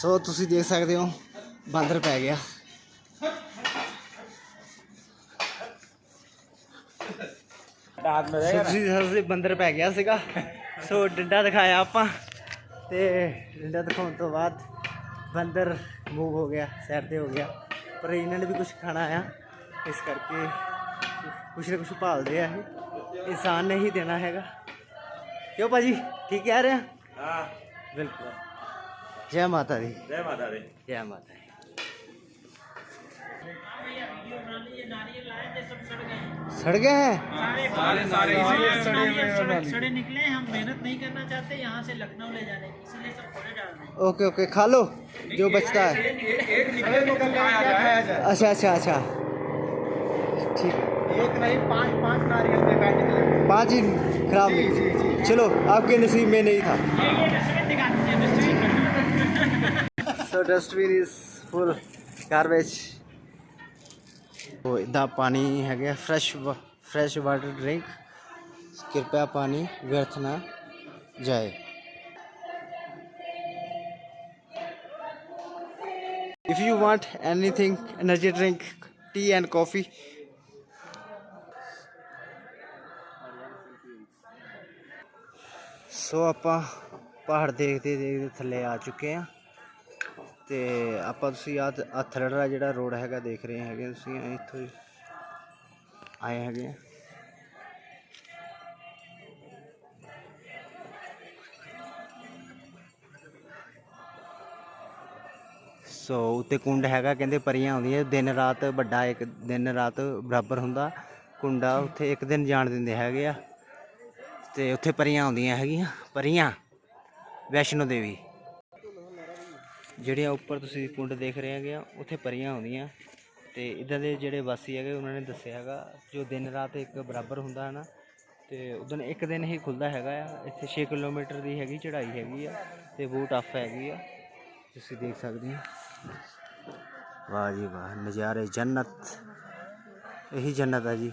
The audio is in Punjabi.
ਸੋ ਤੁਸੀਂ ਦੇਖ ਸਕਦੇ ਹੋ ਬਾਂਦਰ ਪੈ ਗਿਆ। ਰਾਤ ਨੂੰ ਬੰਦਰ ਪੈ ਗਿਆ ਸੀਗਾ। ਸੋ ਡੰਡਾ ਦਿਖਾਇਆ ਆਪਾਂ। ਤੇ ਡੰਡਾ ਦਿਖਾਉਣ ਤੋਂ ਬਾਅਦ ਬੰਦਰ ਮੂਵ ਹੋ ਗਿਆ ਸਾਈਡ ਤੇ ਹੋ ਗਿਆ। ਪਰ ਇਹਨਾਂ ਨੇ ਵੀ ਕੁਝ ਖਾਣਾ ਆ। ਇਸ ਕਰਕੇ ਕੁਛ ਨਾ ਕੁਛ ਭਾਲਦੇ ਆ ਇਨਸਾਨ ਨੇ ਹੀ ਦੇਣਾ ਹੈਗਾ। ਕਿਉਂ ਭਾਜੀ? ਠੀਕ ਕਹਿ ਰਹੇ ਆ? ਹਾਂ। ਬਿਲਕੁਲ। ਜੈ ਮਾਤਾ ਦੀ। ਜੈ ਮਾਤਾ ਦੀ। ਜੈ ਮਾਤਾ ਦੀ। सड़ गए। हैं? सारे सारे इसीलिए सड़े हुए सड़े निकले हम मेहनत नहीं करना चाहते यहाँ से लखनऊ ले जाने की इसीलिए सब फोड़े डाल रहे ओके ओके खा लो जो बचता है। तो अच्छा अच्छा अच्छा। ठीक। एक नहीं पाँच पाँच नारियल के काट निकले पाँच ही खराब। चलो आपके नसीब में नहीं था। So dustbin is full garbage ਉਹ ਇਦਾਂ ਪਾਣੀ ਹੈਗਾ ਫਰੈਸ਼ ਫਰੈਸ਼ ਵਾਟਰ ਡਰਿੰਕ ਕਿਰਪਾ ਪਾਣੀ ਵਿਅਰਥ ਨਾ ਜਾਏ if you want anything energy drink tea and coffee ਸੋ ਆਪਾਂ ਪਹਾੜ ਦੇਖਦੇ ਦੇਖਦੇ ਥੱਲੇ ਆ ਚੁੱਕੇ ਆ ਤੇ ਆਪਾਂ ਤੁਸੀਂ ਆ ਅਥਰੜਾ ਜਿਹੜਾ ਰੋਡ ਹੈਗਾ ਦੇਖ ਰਹੇ ਹੈਗੇ ਤੁਸੀਂ ਇੱਥੋਂ ਹੀ ਆਏ ਹੈਗੇ ਆ। ਸੋ ਉੱਤੇ ਕੁੰਡ ਹੈਗਾ, ਕਹਿੰਦੇ ਪਰੀਆਂ ਆਉਂਦੀਆਂ, ਦਿਨ ਰਾਤ ਵੱਡਾ ਇੱਕ, ਦਿਨ ਰਾਤ ਬਰਾਬਰ ਹੁੰਦਾ। ਕੁੰਡਾ ਉੱਥੇ ਇੱਕ ਦਿਨ ਜਾਣ ਦਿੰਦੇ ਹੈਗੇ ਆ। ਤੇ ਉੱਥੇ ਪਰੀਆਂ ਆਉਂਦੀਆਂ ਹੈਗੀਆਂ, ਪਰੀਆਂ, ਵੈਸ਼ਨੋ ਦੇਵੀ। ਜਿਹੜੀਆਂ ਉੱਪਰ ਤੁਸੀਂ ਕੁੰਡ ਦੇਖ ਰਹੇ ਹੈਗੇ ਆ, ਉੱਥੇ ਪਰੀਆਂ ਆਉਂਦੀਆਂ। ਤੇ ਇਦਾਂ ਦੇ ਜਿਹੜੇ ਵਾਸੀ ਹੈਗੇ, ਉਹਨਾਂ ਨੇ ਦੱਸਿਆ ਹੈਗਾ, ਜੋ ਦਿਨ ਰਾਤ ਇੱਕ ਬਰਾਬਰ ਹੁੰਦਾ ਹੈ ਨਾ, ਤੇ ਉਦੋਂ ਇੱਕ ਦਿਨ ਹੀ ਖੁੱਲਦਾ ਹੈਗਾ ਆ। ਇੱਥੇ 6 ਕਿਲੋਮੀਟਰ ਦੀ ਹੈਗੀ, ਚੜ੍ਹਾਈ ਹੈਗੀ ਆ, ਤੇ ਬਹੁਤ ਟਫ ਹੈਗੀ ਆ। ਤੁਸੀਂ ਦੇਖ ਸਕਦੇ ਹੋ। ਵਾਹ ਜੀ ਵਾਹ, ਨਜ਼ਾਰੇ ਜੰਨਤ। ਇਹੀ ਜੰਨਤ ਆ ਜੀ।